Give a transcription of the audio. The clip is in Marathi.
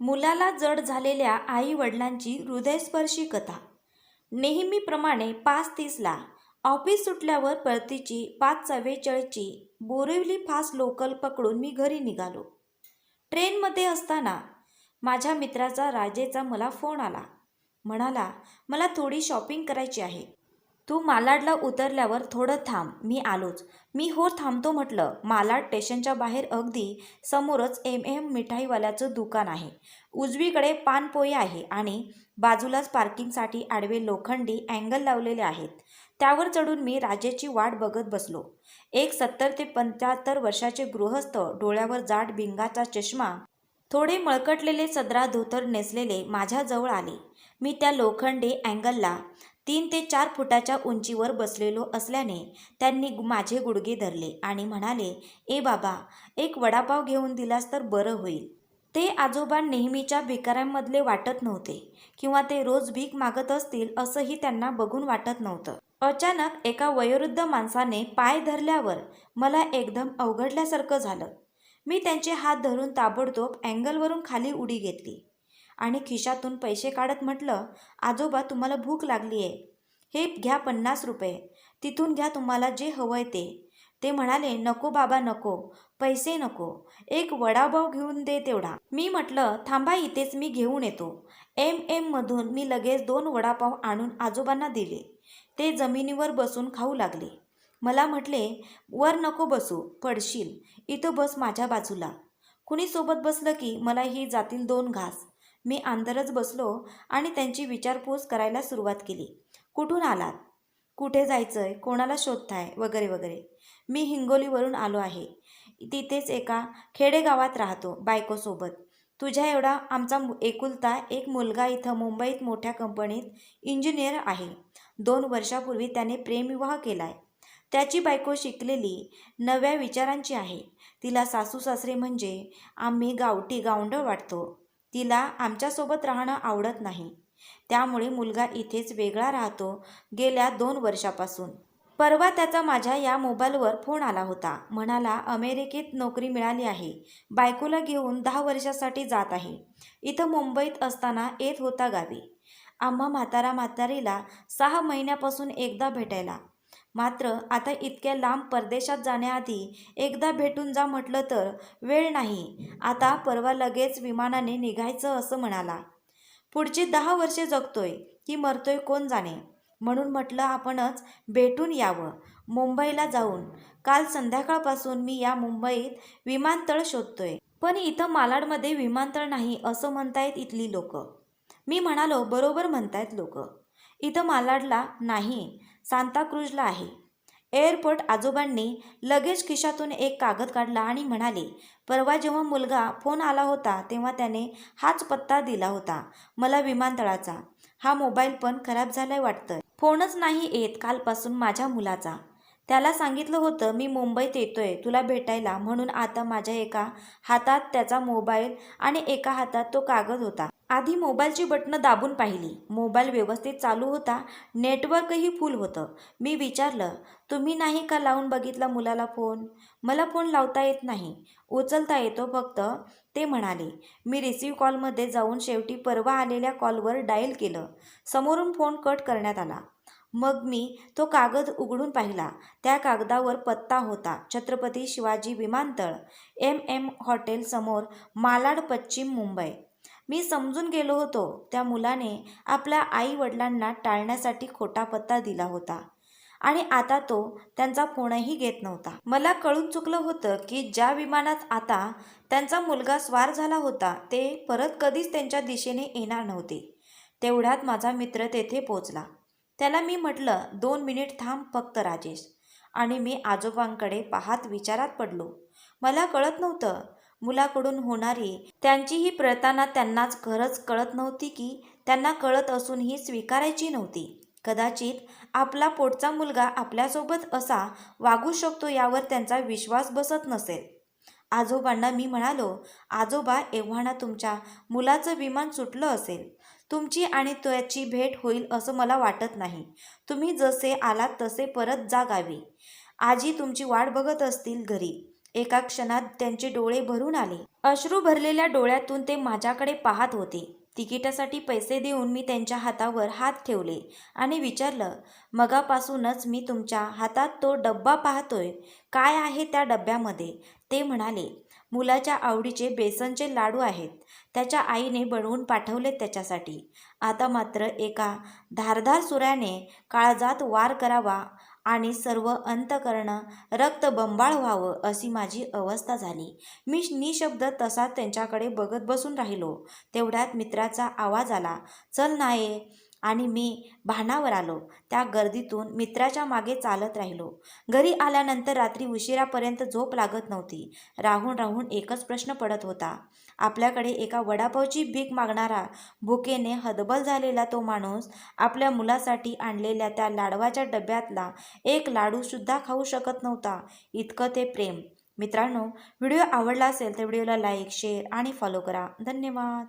मुलाला जड झालेल्या आई वडिलांची हृदयस्पर्शी कथा. नेहमीप्रमाणे पाच तीसला ऑफिस सुटल्यावर परतीची पाच चव्वेचाळीसची बोरिवली फास्ट लोकल पकडून मी घरी निघालो. ट्रेनमध्ये असताना माझ्या मित्राचा राजेचा मला फोन आला. म्हणाला मला थोडी शॉपिंग करायची आहे. तू मालाडला उतरल्यावर थोडं थांब मी आलोच. मी हो थांबतो म्हटलं मालाड स्टेशनच्या बाहेर अगदी समोरच एम एम मिठाईवाल्याचं दुकान आहे. उजवीकडे पानपोई आहे आणि बाजूलाच पार्किंगसाठी आडवे लोखंडी अँगल लावलेले आहेत. त्यावर चढून मी राजेची वाट बघत बसलो. एक सत्तर ते पंच्याहत्तर वर्षाचे गृहस्थ डोळ्यावर जाड भिंगाचा चष्मा थोडे मळकटलेले सदरा धोतर नेसलेले माझ्याजवळ आले. मी त्या लोखंडी अँगलला तीन ते चार फुटाच्या उंचीवर बसलेलो असल्याने त्यांनी माझे गुडघे धरले आणि म्हणाले ए बाबा एक वडापाव घेऊन दिलास तर बरं होईल. ते आजोबा नेहमीच्या भिकाऱ्यांमधले वाटत नव्हते किंवा ते रोज भीक मागत असतील असंही त्यांना बघून वाटत नव्हतं. अचानक एका वयोवृद्ध माणसाने पाय धरल्यावर मला एकदम अवघडल्यासारखं झालं. मी त्यांचे हात धरून ताबडतोब अँगलवरून खाली उडी घेतली. आणि खिशातून पैसे काढत म्हटलं आजोबा तुम्हाला भूक लागली आहे हे घ्या पन्नास रुपये. तिथून घ्या तुम्हाला जे हवंय ते. ते म्हणाले नको बाबा नको. पैसे नको. एक वडापाव घेऊन दे तेवढा. मी म्हटलं थांबा इथेच मी घेऊन येतो. एम एममधून मी लगेच दोन वडापाव आणून आजोबांना दिले. ते जमिनीवर बसून खाऊ लागले. मला म्हटले वर नको बसू पडशील. इथं बस माझ्या बाजूला. कुणी सोबत बसलं की मला ही जातील दोन घास. मी अंदरच बसलो आणि त्यांची विचारपूस करायला सुरुवात केली. कुठून आलात? कुठे जायचंय? कोणाला शोधताय? वगैरे वगैरे. मी हिंगोलीवरून आलो आहे. तिथेच एका खेडेगावात राहतो बायकोसोबत. तुझ्या एवढा आमचा एकुलता एक मुलगा इथं मुंबईत मोठ्या कंपनीत इंजिनियर आहे. दोन वर्षापूर्वी त्याने प्रेमविवाह केला आहे त्याची बायको शिकलेली नव्या विचारांची आहे. तिला सासू सासरे म्हणजे आम्ही गावठी गावंड वाटतो. तिला आमच्यासोबत राहणं आवडत नाही. त्यामुळे मुलगा इथेच वेगळा राहतो गेल्या दोन वर्षापासून. परवा त्याचा माझ्या या मोबाईलवर फोन आला होता. म्हणाला अमेरिकेत नोकरी मिळाली आहे. बायकोला घेऊन दहा वर्षासाठी जात आहे. इथं मुंबईत असताना येत होता गावी. आम्हा म्हातारा म्हातारीला सहा महिन्यापासून एकदा भेटायला. मात्र आता इतक्या लांब परदेशात जाण्याआधी एकदा भेटून जा म्हटलं तर वेळ नाही. आता परवा लगेच विमानाने निघायचं असं म्हणाला. पुढची दहा वर्षे जगतोय. की मरतोय कोण जाणे? म्हणून म्हटलं आपणच भेटून यावं. मुंबईला जाऊन. काल संध्याकाळपासून मी या मुंबईत विमानतळ शोधतोय. पण इथं मालाडमध्ये विमानतळ नाही असं म्हणतायत इथली लोक. मी म्हणालो बरोबर म्हणतायत लोक. इथं मालाडला नाही. सांताक्रूजला आहे. एअरपोर्ट आजोबांनी लगेच खिशातून एक कागद काढला आणि म्हणाले परवा जेव्हा मुलगा फोन आला होता तेव्हा त्याने हाच पत्ता दिला होता मला विमानतळाचा. हा मोबाईल पण खराब झालाय वाटतं फोनच नाही येत कालपासून माझ्या मुलाचा. त्याला सांगितलं होतं मी मुंबईत येतोय तुला भेटायला. म्हणून आता माझ्या एका हातात त्याचा मोबाईल आणि एका हातात तो कागद होता. आधी मोबाईलची बटणं दाबून पाहिली. मोबाईल व्यवस्थित चालू होता. नेटवर्कही फुल होतं. मी विचारलं तुम्ही नाही का लावून बघितला मुलाला फोन? मला फोन लावता येत नाही. उचलता येतो फक्त ते म्हणाले. मी रिसीव्ह कॉलमध्ये जाऊन शेवटी परवा आलेल्या कॉलवर डायल केलं. समोरून फोन कट करण्यात आला. मग मी तो कागद उघडून पाहिला. त्या कागदावर पत्ता होता. छत्रपती शिवाजी विमानतळ एम एम हॉटेल समोर मालाड पश्चिम मुंबई. मी समजून गेलो होतो. त्या मुलाने आपल्या आई वडिलांना टाळण्यासाठी खोटा पत्ता दिला होता. आणि आता तो त्यांचा फोनही घेत नव्हता. मला कळून चुकलं होतं की ज्या विमानात आता त्यांचा मुलगा स्वार झाला होता ते परत कधीच त्यांच्या दिशेने येणार नव्हते. तेवढ्यात माझा मित्र तेथे पोचला त्याला मी म्हटलं दोन मिनिट थांब फक्त राजेश. आणि मी आजोबांकडे पाहत विचारात पडलो. मला कळत नव्हतं मुलाकडून होणारी. त्यांची ही प्रताना त्यांनाच खरंच कळत नव्हती की त्यांना कळत असूनही स्वीकारायची नव्हती. कदाचित आपला पोटचा मुलगा आपल्यासोबत असा वागू शकतो यावर त्यांचा विश्वास बसत नसेल. आजोबांना मी म्हणालो आजोबा एव्हाना तुमच्या मुलाचं विमान सुटलं असेल. तुमची आणि त्याची भेट होईल असं मला वाटत नाही. तुम्ही जसे आलात तसे परत जा गावी आजी तुमची वाट बघत असतील घरी. एका क्षणात त्यांचे डोळे भरून आले. अश्रू भरलेल्या डोळ्यातून ते माझ्याकडे पाहत होते. तिकिटासाठी पैसे देऊन मी त्यांच्या हातावर हात ठेवले आणि विचारलं मगापासूनच मी तुमच्या हातात तो डब्बा पाहतोय. काय आहे त्या डब्यामध्ये? ते म्हणाले मुलाच्या आवडीचे बेसनचे लाडू आहेत. त्याच्या आईने बनवून पाठवले त्याच्यासाठी. आता मात्र एका धारधार सुऱ्याने काळजात वार करावा आणि सर्व अंतकरण रक्तबंबाळ व्हावं अशी माझी अवस्था झाली. मी निशब्द तसाच त्यांच्याकडे बघत बसून राहिलो. तेवढ्यात मित्राचा आवाज आला चल नाये आणि मी भानावर आलो. त्या गर्दीतून मित्राच्या मागे चालत राहिलो. घरी आल्यानंतर रात्री उशिरापर्यंत झोप लागत नव्हती. राहून राहून एकच प्रश्न पडत होता. आपल्याकडे एका वडापावची भीक मागणारा भुकेने हदबल झालेला तो माणूस आपल्या मुलासाठी आणलेल्या त्या लाडवाच्या डब्यातला एक लाडूसुद्धा खाऊ शकत नव्हता. इतकं ते प्रेम. मित्रांनो व्हिडिओ आवडला असेल तर व्हिडिओला लाईक शेअर आणि फॉलो करा. धन्यवाद.